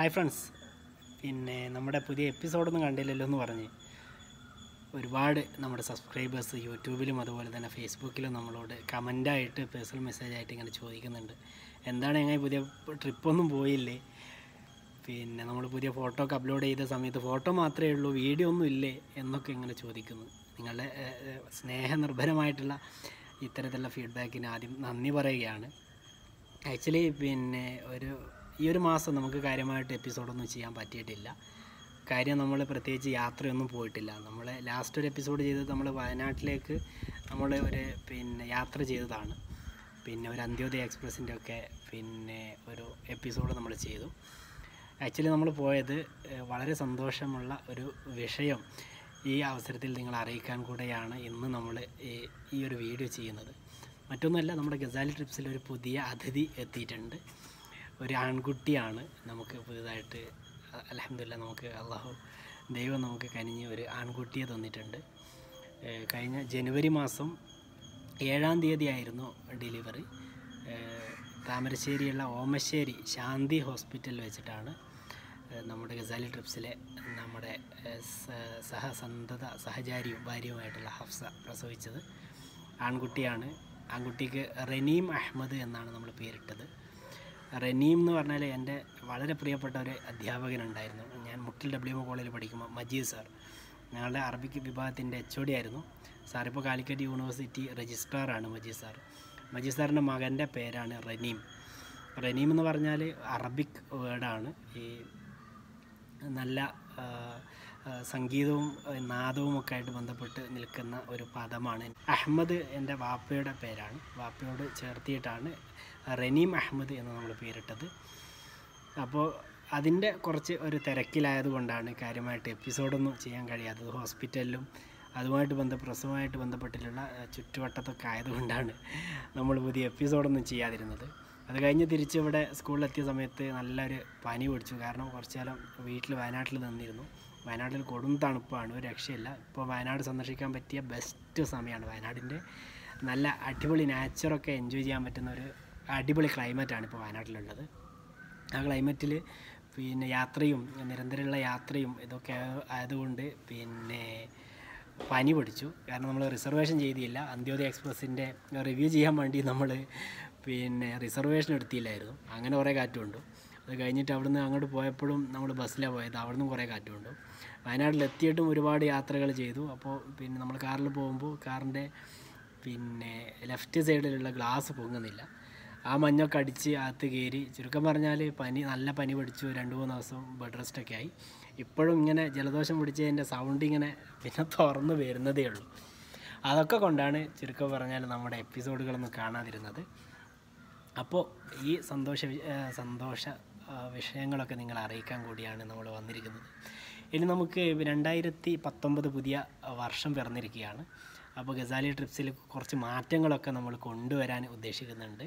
Hi friends പിന്നെ നമ്മുടെ പുതിയ എപ്പിസോഡൊന്നും കണ്ടില്ലല്ലോ എന്ന് പറഞ്ഞ്. ഒരുപാട് നമ്മുടെ സബ്സ്ക്രൈബേഴ്സ് യൂട്യൂബിലും അതുപോലെ തന്നെ ഫേസ്ബുക്കിലും നമ്മളോട് കമന്റായിട്ട് പേഴ്സണൽ മെസ്സേജായിട്ട് ഇങ്ങനെ ചോദിക്കുന്നുണ്ട്. എന്താണ് എങ്ങനെ പുതിയ ട്രിപ്പൊന്നും പോയില്ലേ? പിന്നെ നമ്മൾ പുതിയ ഫോട്ടോ ഒക്കെ അപ്ലോഡ് ചെയ്ത സമയത്ത് ഫോട്ടോ മാത്രമേ ഉള്ളൂ വീഡിയോ ഒന്നും ഇല്ലേ എന്നൊക്കെ ഇങ്ങനെ ചോദിക്കുന്നു. നിങ്ങളുടെ സ്നേഹനിർഭരമായിട്ടുള്ള ഇത്തരത്തിലുള്ള ഫീഡ്ബാക്കിന് ആദ്യം നന്ദി പറയുകയാണ്. ആക്ച്വലി പിന്നെ ഒരു ഈ ഒരു മാസം നമുക്ക് കാര്യമായിട്ട് എപ്പിസോഡൊന്നും ചെയ്യാൻ പറ്റിയിട്ടില്ല. കാര്യം നമ്മൾ പ്രത്യേകിച്ച് യാത്രയൊന്നും പോയിട്ടില്ല. നമ്മൾ ലാസ്റ്റ് ഒരു എപ്പിസോഡ് ചെയ്തത് നമ്മൾ വയനാട്ടിലേക്ക് നമ്മൾ ഒരു പിന്നെ യാത്ര ചെയ്തതാണ്. പിന്നെ ഒരു അന്ത്യോദയ എക്സ്പ്രസിന്റെ ഒക്കെ പിന്നെ ഒരു എപ്പിസോഡ് നമ്മൾ ചെയ്തു. ആക്ച്വലി നമ്മൾ പോയത് വളരെ സന്തോഷമുള്ള ഒരു വിഷയം ഈ അവസരത്തിൽ നിങ്ങൾ അറിയിക്കാൻ കൂടെയാണ് ഇന്ന് നമ്മൾ ഈ ഒരു വീഡിയോ ചെയ്യുന്നത്. മറ്റൊന്നുമല്ല നമ്മുടെ ഗസാലി ട്രിപ്സിൽ ഒരു പുതിയ അതിഥി എത്തിയിട്ടുണ്ട്. ഒരു ആൺകുട്ടിയാണ് നമുക്ക് പുതിയതായിട്ട് അലഹമില്ല നമുക്ക് അള്ളാഹു ദൈവം നമുക്ക് കനിഞ്ഞ് ഒരു ആൺകുട്ടിയെ തന്നിട്ടുണ്ട്. കഴിഞ്ഞ ജനുവരി മാസം ഏഴാം തീയതി ആയിരുന്നു ഡെലിവറി താമരശ്ശേരിയുള്ള ഓമശ്ശേരി ശാന്തി ഹോസ്പിറ്റലിൽ വെച്ചിട്ടാണ് നമ്മുടെ ഗസാലി ട്രിപ്സിലെ നമ്മുടെ സഹസന്ധത സഹചാരിയും ഭാര്യയുമായിട്ടുള്ള ഹഫ്സ പ്രസവിച്ചത് ആൺകുട്ടിയാണ്. ആൺകുട്ടിക്ക് റനീം അഹമ്മദ് എന്നാണ് നമ്മൾ പേരിട്ടത്. റനീം എന്ന് പറഞ്ഞാൽ എന്റെ വളരെ പ്രിയപ്പെട്ട ഒരു അധ്യാപകനുണ്ടായിരുന്നു. ഞാൻ മുട്ടിൽ ഡബ്ല്യു കോളേജിൽ പഠിക്കുമ്പോൾ മജീദ് സാർ ഞങ്ങളുടെ അറബിക് വിഭാഗത്തിന്റെ എച്ച് ഒ ഡി ആയിരുന്നു. സാർ ഇപ്പോൾ കാലിക്കറ്റ് യൂണിവേഴ്സിറ്റി രജിസ്ട്രാറാണ് മജീദ് സാർ മജീദ് സാറിന്റെ മകന്റെ പേരാണ് റനീം. റനീം എന്ന് പറഞ്ഞാൽ അറബിക് വേർഡാണ് ഈ നല്ല സംഗീതവും നാദവും ഒക്കെ ആയിട്ട് ബന്ധപ്പെട്ട് നിൽക്കുന്ന ഒരു പദമാണ്. അഹമ്മദ് എന്റെ വാപ്പയുടെ പേരാണ്. വാപ്പയോട് ചേർത്തിയിട്ടാണ് റനീം അഹമ്മദ് എന്ന് നമ്മൾ പേരിട്ടത്. അപ്പോൾ അതിന്റെ കുറച്ച് ഒരു തിരക്കിലായതുകൊണ്ടാണ് കാര്യമായിട്ട് എപ്പിസോഡൊന്നും ചെയ്യാൻ കഴിയാത്തത്. ഹോസ്പിറ്റലിലും അതുമായിട്ട് ബന്ധ പ്രസവമായിട്ട് ബന്ധപ്പെട്ടിട്ടുള്ള ചുറ്റുവട്ടത്തൊക്കെ ആയതുകൊണ്ടാണ് നമ്മൾ പുതിയ എപ്പിസോഡൊന്നും ചെയ്യാതിരുന്നത്. അത് കഴിഞ്ഞ് തിരിച്ച് ഇവിടെ സ്കൂളിലെത്തിയ സമയത്ത് നല്ലൊരു പനി പിടിച്ചു. കാരണം കുറച്ചു കാലം വീട്ടിൽ വയനാട്ടിൽ നിന്നിരുന്നു. വയനാട്ടിൽ കൊടും തണുപ്പാണ് ഒരു രക്ഷയില്ല. ഇപ്പോൾ വയനാട് സന്ദർശിക്കാൻ പറ്റിയ ബെസ്റ്റ് സമയമാണ് വയനാടിന്റെ. നല്ല അടിപൊളി നാച്ചറൊക്കെ എൻജോയ് ചെയ്യാൻ പറ്റുന്ന ഒരു അടിപൊളി ക്ലൈമറ്റാണ് ഇപ്പോൾ വയനാട്ടിലുള്ളത്. ആ ക്ലൈമറ്റിൽ പിന്നെ യാത്രയും നിരന്തരമുള്ള യാത്രയും ഇതൊക്കെ ആയതുകൊണ്ട് പിന്നെ പനി പിടിച്ചു. കാരണം നമ്മൾ റിസർവേഷൻ ചെയ്തില്ല. അന്ത്യോദയ എക്സ്പ്രസ്സിന്റെ റിവ്യൂ ചെയ്യാൻ വേണ്ടി നമ്മൾ പിന്നെ റിസർവേഷൻ എടുത്തില്ലായിരുന്നു. അങ്ങനെ കുറേ കാറ്റും അത് കഴിഞ്ഞിട്ട് അവിടുന്ന് അങ്ങോട്ട് പോയപ്പോഴും നമ്മൾ ബസ്സിലാണ് പോയത്. അവിടുന്ന് കുറേ കാറ്റും വയനാട്ടിലെത്തിയിട്ടും ഒരുപാട് യാത്രകൾ ചെയ്തു. അപ്പോൾ പിന്നെ നമ്മൾ കാറിൽ പോകുമ്പോൾ കാറിന്റെ പിന്നെ ലെഫ്റ്റ് സൈഡിലുള്ള ഗ്ലാസ് പൊങ്ങുന്നില്ല. ആ മഞ്ഞൊക്കെ അടിച്ച് അകത്ത് കയറി ചുരുക്കം പറഞ്ഞാൽ പനി നല്ല പനി പിടിച്ചു രണ്ട് മൂന്ന് ദിവസം ബെഡ് റെസ്റ്റൊക്കെ ആയി. ഇപ്പോഴും ഇങ്ങനെ ജലദോഷം പിടിച്ചതിന്റെ സൗണ്ട് ഇങ്ങനെ പിന്നെ തുറന്ന് വരുന്നതേ ഉള്ളൂ. അതൊക്കെ കൊണ്ടാണ് ചുരുക്കം പറഞ്ഞാൽ നമ്മുടെ എപ്പിസോഡുകളൊന്നും കാണാതിരുന്നത്. അപ്പോൾ ഈ സന്തോഷ സന്തോഷ വിഷയങ്ങളൊക്കെ നിങ്ങൾ അറിയിക്കാൻ കൂടിയാണ് നമ്മൾ വന്നിരിക്കുന്നത്. ഇനി നമുക്ക് രണ്ടായിരത്തി പത്തൊമ്പത് പുതിയ വർഷം പിറന്നിരിക്കുകയാണ്. അപ്പോൾ ഗസാലി ട്രിപ്സിൽ കുറച്ച് മാറ്റങ്ങളൊക്കെ നമ്മൾ കൊണ്ടുവരാൻ ഉദ്ദേശിക്കുന്നുണ്ട്.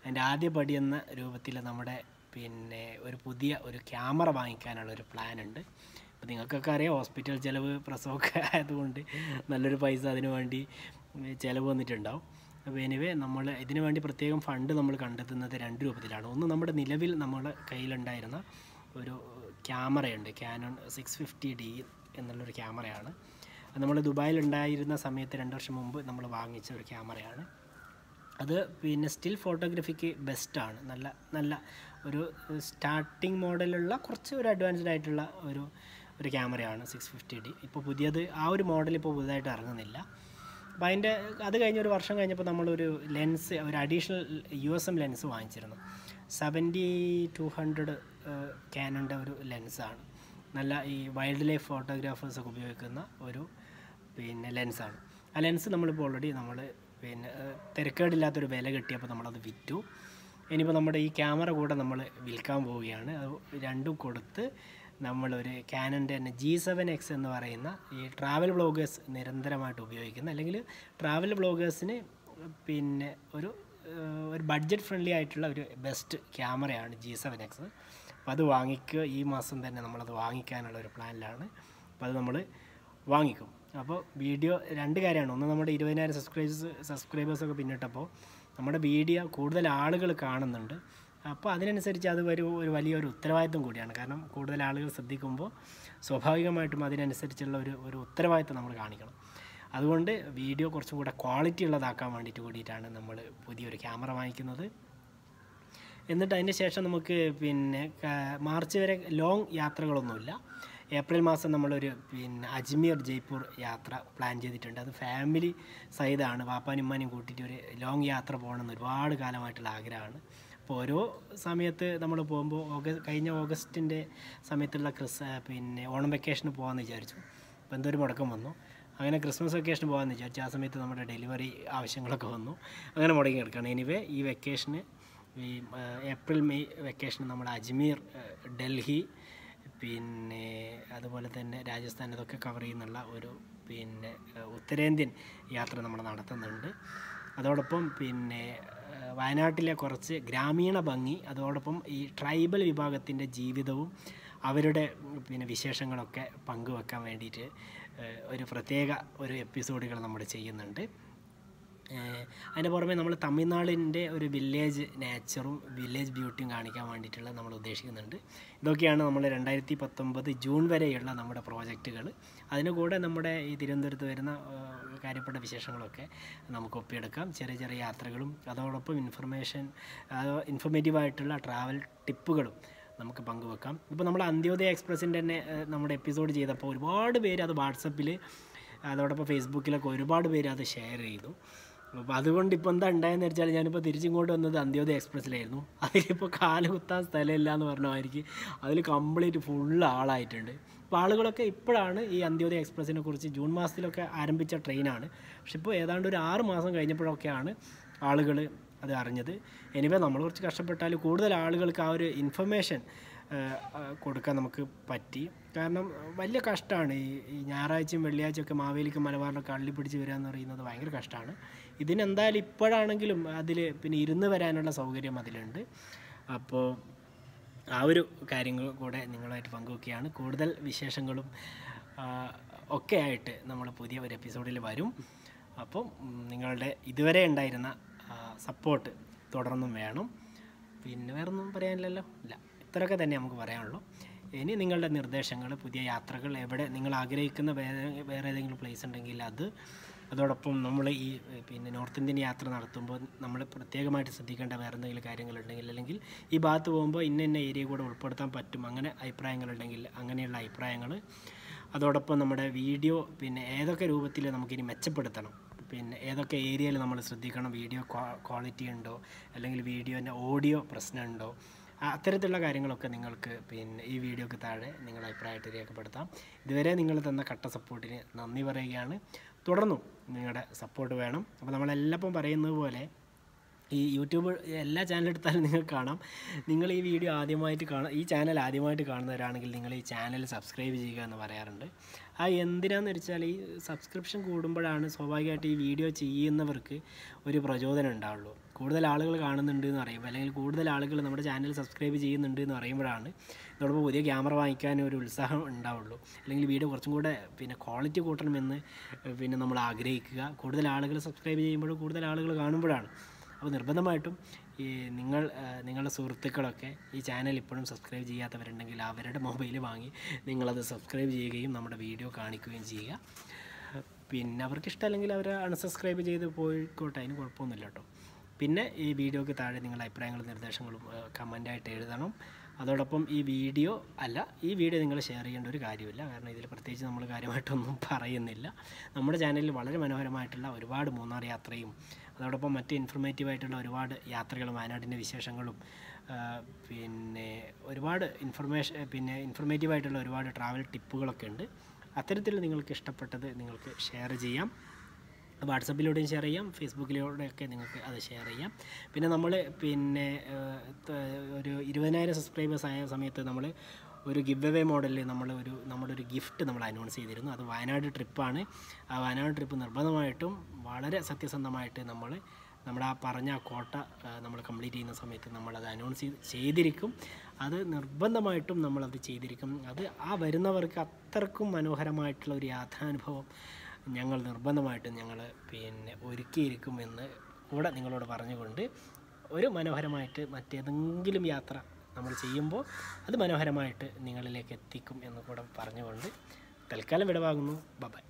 അതിന്റെ ആദ്യ പടി എന്ന രൂപത്തിൽ നമ്മുടെ പിന്നെ ഒരു പുതിയ ഒരു ക്യാമറ വാങ്ങിക്കാനുള്ള ഒരു പ്ലാൻ ഉണ്ട് അപ്പോൾ നിങ്ങൾക്കൊക്കെ അറിയാം ഹോസ്പിറ്റൽ ചിലവ് പ്രസവമൊക്കെ ആയതുകൊണ്ട് നല്ലൊരു പൈസ അതിന് വേണ്ടി ചിലവ് വന്നിട്ടുണ്ടാവും. അപ്പോൾ എനിവേ നമ്മൾ ഇതിനു വേണ്ടി പ്രത്യേകം ഫണ്ട് നമ്മൾ കണ്ടെത്തുന്നത് രണ്ട് രൂപത്തിലാണ്. ഒന്ന് നമ്മുടെ നിലവിൽ നമ്മുടെ കയ്യിലുണ്ടായിരുന്ന ഒരു ക്യാമറയുണ്ട്. ക്യാനോൺ സിക്സ് ഫിഫ്റ്റി ഡി എന്നുള്ളൊരു ക്യാമറയാണ്. അത് നമ്മൾ ദുബായിൽ ഉണ്ടായിരുന്ന സമയത്ത് രണ്ട് വർഷം മുമ്പ് നമ്മൾ വാങ്ങിച്ച ഒരു ക്യാമറയാണ്. അത് പിന്നെ സ്റ്റിൽ ഫോട്ടോഗ്രാഫിക്ക് ബെസ്റ്റാണ് നല്ല നല്ല ഒരു സ്റ്റാർട്ടിങ് മോഡലുള്ള കുറച്ച് ഒരു അഡ്വാൻസ്ഡ് ആയിട്ടുള്ള ഒരു ഒരു ക്യാമറയാണ് സിക്സ് ഫിഫ്റ്റി ഡി ഇപ്പോൾ പുതിയത് ആ ഒരു മോഡൽ ഇപ്പോൾ പുതുതായിട്ട് ഇറങ്ങുന്നില്ല. അപ്പോൾ അതിന്റെ അത് കഴിഞ്ഞ ഒരു വർഷം കഴിഞ്ഞപ്പോൾ നമ്മളൊരു ലെൻസ് ഒരു additional U S M lens വാങ്ങിച്ചിരുന്നു. Seventy two hundred ക്യാനന്റെ ഒരു ലെൻസാണ്. നല്ല ഈ വൈൽഡ് ലൈഫ് ഫോട്ടോഗ്രാഫേഴ്സൊക്കെ ഉപയോഗിക്കുന്ന ഒരു പിന്നെ ലെൻസാണ്. ആ ലെൻസ് നമ്മളിപ്പോൾ ഓൾറെഡി നമ്മൾ പിന്നെ തിരക്കേടില്ലാത്തൊരു വില കിട്ടിയപ്പോൾ നമ്മളത് വിറ്റു. ഇനിയിപ്പോൾ നമ്മുടെ ഈ ക്യാമറ കൂടെ നമ്മൾ വിൽക്കാൻ പോവുകയാണ്. അത് രണ്ടും കൊടുത്ത് നമ്മളൊരു ക്യാനന്റെ തന്നെ ജി സെവൻ എക്സ് എന്ന് പറയുന്ന ഈ ട്രാവൽ ബ്ലോഗേഴ്സ് നിരന്തരമായിട്ട് ഉപയോഗിക്കുന്ന അല്ലെങ്കിൽ ട്രാവൽ ബ്ലോഗേഴ്സിന് പിന്നെ ഒരു ഒരു ബഡ്ജറ്റ് ഫ്രണ്ട്ലി ആയിട്ടുള്ള ഒരു ബെസ്റ്റ് ക്യാമറയാണ് ജി സെവൻ എക്സ് അപ്പോൾ അത് വാങ്ങിക്കുക. ഈ മാസം തന്നെ നമ്മളത് വാങ്ങിക്കാനുള്ള ഒരു പ്ലാനിലാണ് അപ്പോൾ അത് നമ്മൾ വാങ്ങിക്കും. അപ്പോൾ വീഡിയോ രണ്ട് കാര്യമാണ്. ഒന്ന് നമ്മുടെ ഇരുപതിനായിരം സബ്സ്ക്രൈബേഴ്സ് സബ്സ്ക്രൈബേഴ്സൊക്കെ പിന്നിട്ടപ്പോൾ നമ്മുടെ വീഡിയോ കൂടുതൽ ആളുകൾ കാണുന്നുണ്ട്. അപ്പോൾ അതിനനുസരിച്ച് അത് ഒരു ഒരു വലിയൊരു ഉത്തരവാദിത്വം കൂടിയാണ്. കാരണം കൂടുതൽ ആളുകൾ ശ്രദ്ധിക്കുമ്പോൾ സ്വാഭാവികമായിട്ടും അതിനനുസരിച്ചുള്ള ഒരു ഒരു ഉത്തരവാദിത്വം നമ്മൾ കാണിക്കണം. അതുകൊണ്ട് വീഡിയോ കുറച്ചും കൂടെ ക്വാളിറ്റി ഉള്ളതാക്കാൻ വേണ്ടിയിട്ട് കൂടിയിട്ടാണ് നമ്മൾ പുതിയൊരു ക്യാമറ വാങ്ങിക്കുന്നത്. എന്നിട്ട് അതിന് ശേഷം നമുക്ക് പിന്നെ മാർച്ച് വരെ ലോങ് യാത്രകളൊന്നുമില്ല. ഏപ്രിൽ മാസം നമ്മളൊരു പിന്നെ അജ്മീർ ജയ്പൂർ യാത്ര പ്ലാൻ ചെയ്തിട്ടുണ്ട്. അത് ഫാമിലി സഹിതമാണ് വാപ്പാനും ഉമ്മാനും കൂട്ടിയിട്ട് ഒരു ലോങ് യാത്ര പോകണമെന്ന് ഒരുപാട് കാലമായിട്ടുള്ള ആഗ്രഹമാണ്. അപ്പോൾ ഓരോ സമയത്ത് നമ്മൾ പോകുമ്പോൾ ഓഗസ്റ്റ് കഴിഞ്ഞ ഓഗസ്റ്റിന്റെ സമയത്തുള്ള ക്രിസ് പിന്നെ ഓണം വെക്കേഷന് പോകാമെന്ന് വിചാരിച്ചു. അപ്പോൾ എന്തൊരു മുടക്കം വന്നു. അങ്ങനെ ക്രിസ്മസ് വെക്കേഷന് പോകാമെന്ന് വിചാരിച്ചു. ആ സമയത്ത് നമ്മുടെ ഡെലിവറി ആവശ്യങ്ങളൊക്കെ വന്നു. അങ്ങനെ മുടങ്ങി കിടക്കുകയാണ്. എനിവേ ഈ വെക്കേഷന് ഈ ഏപ്രിൽ മെയ് വെക്കേഷന് നമ്മൾ അജ്മീർ ഡൽഹി പിന്നെ അതുപോലെ തന്നെ രാജസ്ഥാൻ ഇതൊക്കെ കവർ ചെയ്യുന്നുള്ള ഒരു പിന്നെ ഉത്തരേന്ത്യൻ യാത്ര നമ്മൾ നടത്തുന്നുണ്ട്. അതോടൊപ്പം പിന്നെ വയനാട്ടിലെ കുറച്ച് ഗ്രാമീണ ഭംഗി അതോടൊപ്പം ഈ ട്രൈബൽ വിഭാഗത്തിന്റെ ജീവിതവും അവരുടെ പിന്നെ വിശേഷങ്ങളൊക്കെ പങ്കുവെക്കാൻ വേണ്ടിയിട്ട് ഒരു പ്രത്യേക ഒരു എപ്പിസോഡുകൾ നമ്മൾ ചെയ്യുന്നുണ്ട്. അതിന്റെ പുറമെ നമ്മൾ തമിഴ്നാടിന്റെ ഒരു വില്ലേജ് നേച്ചറും വില്ലേജ് ബ്യൂട്ടിയും കാണിക്കാൻ വേണ്ടിയിട്ടുള്ള നമ്മൾ ഉദ്ദേശിക്കുന്നുണ്ട്. ഇതൊക്കെയാണ് നമ്മൾ രണ്ടായിരത്തി പത്തൊമ്പത് ജൂൺ വരെയുള്ള നമ്മുടെ പ്രോജക്റ്റുകൾ. അതിനുകൂടെ നമ്മുടെ ഈ തിരുവനന്തപുരത്ത് വരുന്ന കാര്യപ്പെട്ട വിശേഷങ്ങളൊക്കെ നമുക്ക് ഒപ്പിയെടുക്കാം. ചെറിയ ചെറിയ യാത്രകളും അതോടൊപ്പം ഇൻഫർമേഷൻ ഇൻഫർമേറ്റീവായിട്ടുള്ള ട്രാവൽ ടിപ്പുകളും നമുക്ക് പങ്കുവെക്കാം. ഇപ്പോൾ നമ്മൾ അന്ത്യോദയ എക്സ്പ്രസിന്റെ തന്നെ നമ്മുടെ എപ്പിസോഡ് ചെയ്തപ്പോൾ ഒരുപാട് പേര് അത് വാട്സപ്പിൽ അതോടൊപ്പം ഫേസ്ബുക്കിലൊക്കെ ഒരുപാട് പേര് അത് ഷെയർ ചെയ്തു. അപ്പോൾ അതുകൊണ്ട് ഇപ്പോൾ എന്താ ഉണ്ടായെന്ന് വെച്ചാൽ ഞാനിപ്പോൾ തിരിച്ചിങ്ങോട്ട് വന്നത് അന്ത്യോദയ എക്സ്പ്രസ്സിലായിരുന്നു. അതിലിപ്പോൾ കാൽ കുത്താൻ സ്ഥലമില്ല എന്ന് പറഞ്ഞമായിരിക്കും അതിൽ കംപ്ലീറ്റ് ഫുൾ ആളായിട്ടുണ്ട്. അപ്പോൾ ആളുകളൊക്കെ ഇപ്പോഴാണ് ഈ അന്ത്യോദയ എക്സ്പ്രസ്സിനെ കുറിച്ച് ജൂൺ മാസത്തിലൊക്കെ ആരംഭിച്ച ട്രെയിനാണ്. പക്ഷെ ഇപ്പോൾ ഏതാണ്ട് ഒരു ആറ് മാസം കഴിഞ്ഞപ്പോഴൊക്കെയാണ് ആളുകൾ അത് അറിഞ്ഞത്. എനിവേ നമ്മൾ കുറച്ച് കഷ്ടപ്പെട്ടാൽ കൂടുതൽ ആളുകൾക്ക് ആ ഒരു ഇൻഫർമേഷൻ കൊടുക്കാൻ നമുക്ക് പറ്റി. കാരണം വലിയ കഷ്ടമാണ് ഈ ഞായറാഴ്ചയും വെള്ളിയാഴ്ചയൊക്കെ മാവേലിക്കും മലബാറിനൊക്കെ അള്ളി പിടിച്ച് വരിക എന്ന് പറയുന്നത് ഭയങ്കര കഷ്ടമാണ് ഇതിനെന്തായാലും ഇപ്പോഴാണെങ്കിലും അതിൽ പിന്നെ ഇരുന്ന് വരാനുള്ള സൗകര്യം അതിലുണ്ട്. അപ്പോൾ ആ ഒരു കാര്യങ്ങൾ കൂടെ നിങ്ങളായിട്ട് പങ്കുവെക്കുകയാണ്. കൂടുതൽ വിശേഷങ്ങളും ഒക്കെ ആയിട്ട് നമ്മൾ പുതിയ ഒരു എപ്പിസോഡിൽ വരും. അപ്പം നിങ്ങളുടെ ഇതുവരെ ഉണ്ടായിരുന്ന സപ്പോർട്ട് തുടർന്നും വേണം. പിന്നെ വേറെ ഒന്നും പറയാനില്ലല്ലോ. ഇല്ല ഇത്രയൊക്കെ തന്നെ നമുക്ക് പറയാനുള്ളൂ. ഇനി നിങ്ങളുടെ നിർദ്ദേശങ്ങൾ പുതിയ യാത്രകൾ എവിടെ നിങ്ങൾ ആഗ്രഹിക്കുന്ന വേറെ വേറെ ഏതെങ്കിലും പ്ലേസ് ഉണ്ടെങ്കിൽ അത് അതോടൊപ്പം നമ്മൾ ഈ പിന്നെ നോർത്ത് ഇന്ത്യൻ യാത്ര നടത്തുമ്പോൾ നമ്മൾ പ്രത്യേകമായിട്ട് ശ്രദ്ധിക്കേണ്ട വേറെ എന്തെങ്കിലും കാര്യങ്ങളുണ്ടെങ്കിൽ അല്ലെങ്കിൽ ഈ ഭാഗത്ത് പോകുമ്പോൾ ഇന്ന ഇന്ന ഏരിയ കൂടെ ഉൾപ്പെടുത്താൻ പറ്റും അങ്ങനെ അഭിപ്രായങ്ങളുണ്ടെങ്കിൽ അങ്ങനെയുള്ള അഭിപ്രായങ്ങൾ. അതോടൊപ്പം നമ്മുടെ വീഡിയോ പിന്നെ ഏതൊക്കെ രൂപത്തിൽ നമുക്കിനി മെച്ചപ്പെടുത്തണം. പിന്നെ ഏതൊക്കെ ഏരിയയിൽ നമ്മൾ ശ്രദ്ധിക്കണം? വീഡിയോ ക്വാളിറ്റി ഉണ്ടോ? അല്ലെങ്കിൽ വീഡിയോന്റെ ഓഡിയോ പ്രശ്നമുണ്ടോ അത്തരത്തിലുള്ള കാര്യങ്ങളൊക്കെ നിങ്ങൾക്ക് പിന്നെ ഈ വീഡിയോക്ക് താഴെ നിങ്ങളുടെ അഭിപ്രായമായിട്ട് രേഖപ്പെടുത്താം. ഇതുവരെ നിങ്ങൾ തന്ന കട്ട സപ്പോർട്ടിന് നന്ദി പറയുകയാണ്. തുടർന്നും നിങ്ങളുടെ സപ്പോർട്ട് വേണം. അപ്പോൾ നമ്മളെല്ലപ്പം പറയുന്നത് പോലെ ഈ യൂട്യൂബ് എല്ലാ ചാനൽ എടുത്താലും നിങ്ങൾക്ക് കാണാം. നിങ്ങൾ ഈ വീഡിയോ ആദ്യമായിട്ട് കാണാം ഈ ചാനൽ ആദ്യമായിട്ട് കാണുന്നവരാണെങ്കിൽ നിങ്ങൾ ഈ ചാനൽ സബ്സ്ക്രൈബ് ചെയ്യുക എന്ന് പറയാറുണ്ട്. ആ എന്തിനാന്ന് വെച്ചാൽ ഈ സബ്സ്ക്രിപ്ഷൻ കൂടുമ്പോഴാണ് സ്വാഭാവികമായിട്ട് ഈ വീഡിയോ ചെയ്യുന്നവർക്ക് ഒരു പ്രചോദനം ഉണ്ടാവുള്ളൂ. കൂടുതൽ ആളുകൾ കാണുന്നുണ്ട് എന്ന് പറയുമ്പോൾ അല്ലെങ്കിൽ കൂടുതൽ ആളുകൾ നമ്മുടെ ചാനൽ സബ്സ്ക്രൈബ് ചെയ്യുന്നുണ്ട് എന്ന് പറയുമ്പോഴാണ് ഇതോടൊപ്പം പുതിയ ക്യാമറ വാങ്ങിക്കാൻ ഒരു ഉത്സാഹം ഉണ്ടാവുള്ളൂ. അല്ലെങ്കിൽ വീഡിയോ കുറച്ചും കൂടെ പിന്നെ ക്വാളിറ്റി കൂട്ടണമെന്ന് പിന്നെ നമ്മൾ ആഗ്രഹിക്കുക. കൂടുതൽ ആളുകൾ സബ്സ്ക്രൈബ് ചെയ്യുമ്പോഴും കൂടുതൽ ആളുകൾ കാണുമ്പോഴാണ് അപ്പോൾ നിർബന്ധമായിട്ടും ഈ നിങ്ങൾ നിങ്ങളുടെ സുഹൃത്തുക്കളൊക്കെ ഈ ചാനൽ ഇപ്പോഴും സബ്സ്ക്രൈബ് ചെയ്യാത്തവരുണ്ടെങ്കിൽ അവരുടെ മൊബൈൽ വാങ്ങി നിങ്ങളത് സബ്സ്ക്രൈബ് ചെയ്യുകയും നമ്മുടെ വീഡിയോ കാണിക്കുകയും ചെയ്യുക. പിന്നെ അവർക്ക് ഇഷ്ടമല്ലെങ്കിൽ അവർ അൺസബ്സ്ക്രൈബ് ചെയ്ത് പോയിക്കോട്ടെ അതിന് കുഴപ്പമൊന്നുമില്ല കേട്ടോ. പിന്നെ ഈ വീഡിയോയ്ക്ക് താഴെ നിങ്ങളുടെ അഭിപ്രായങ്ങളും നിർദ്ദേശങ്ങളും കമന്റായിട്ട് എഴുതണം. അതോടൊപ്പം ഈ വീഡിയോ അല്ല ഈ വീഡിയോ നിങ്ങൾ ഷെയർ ചെയ്യേണ്ട ഒരു കാര്യമില്ല. കാരണം ഇതിൽ പ്രത്യേകിച്ച് നമ്മൾ കാര്യമായിട്ടൊന്നും പറയുന്നില്ല. നമ്മുടെ ചാനലിൽ വളരെ മനോഹരമായിട്ടുള്ള ഒരുപാട് മൂന്നാർ യാത്രയും അതോടൊപ്പം മറ്റ് ഇൻഫർമേറ്റീവ് ആയിട്ടുള്ള ഒരുപാട് യാത്രകളും വയനാടിന്റെ വിശേഷങ്ങളും പിന്നെ ഒരുപാട് ഇൻഫർമേഷൻ പിന്നെ ഇൻഫർമേറ്റീവ് ആയിട്ടുള്ള ഒരുപാട് ട്രാവൽ ടിപ്പുകളൊക്കെ ഉണ്ട്. അത്തരത്തിൽ നിങ്ങൾക്ക് ഇഷ്ടപ്പെട്ടത് നിങ്ങൾക്ക് ഷെയർ ചെയ്യാം. വാട്സപ്പിലൂടെയും ഷെയർ ചെയ്യാം. ഫേസ്ബുക്കിലൂടെയൊക്കെ നിങ്ങൾക്ക് അത് ഷെയർ ചെയ്യാം. പിന്നെ നമ്മൾ പിന്നെ ഒരു ഇരുപതിനായിരം സബ്സ്ക്രൈബേഴ്സ് ആയ സമയത്ത് നമ്മൾ ഒരു ഗിവ് എവേ മോഡലിൽ നമ്മൾ ഒരു നമ്മുടെ ഒരു ഗിഫ്റ്റ് നമ്മൾ അനൗൺസ് ചെയ്തിരുന്നു. അത് വയനാട് ട്രിപ്പാണ് ആ വയനാട് ട്രിപ്പ് നിർബന്ധമായിട്ടും വളരെ സത്യസന്ധമായിട്ട് നമ്മൾ നമ്മുടെ ആ പറഞ്ഞ കോട്ട നമ്മൾ കംപ്ലീറ്റ് ചെയ്യുന്ന സമയത്ത് നമ്മളത് അനൗൺസ് ചെയ്തിരിക്കും. അത് നിർബന്ധമായിട്ടും നമ്മളത് ചെയ്തിരിക്കും. അത് ആ വരുന്നവർക്ക് അത്രക്കും മനോഹരമായിട്ടുള്ള ഒരു യാത്രാനുഭവം ഞങ്ങൾ നിർബന്ധമായിട്ടും ഞങ്ങൾ പിന്നെ ഒരുക്കിയിരിക്കുമെന്ന് കൂടെ നിങ്ങളോട് പറഞ്ഞുകൊണ്ട് ഒരു മനോഹരമായിട്ട് മറ്റേതെങ്കിലും യാത്ര നമ്മൾ ചെയ്യുമ്പോൾ അത് മനോഹരമായിട്ട് നിങ്ങളിലേക്ക് എത്തിക്കും എന്ന് കൂടെ പറഞ്ഞുകൊണ്ട് തൽക്കാലം വിടവാകുന്നു ബൈ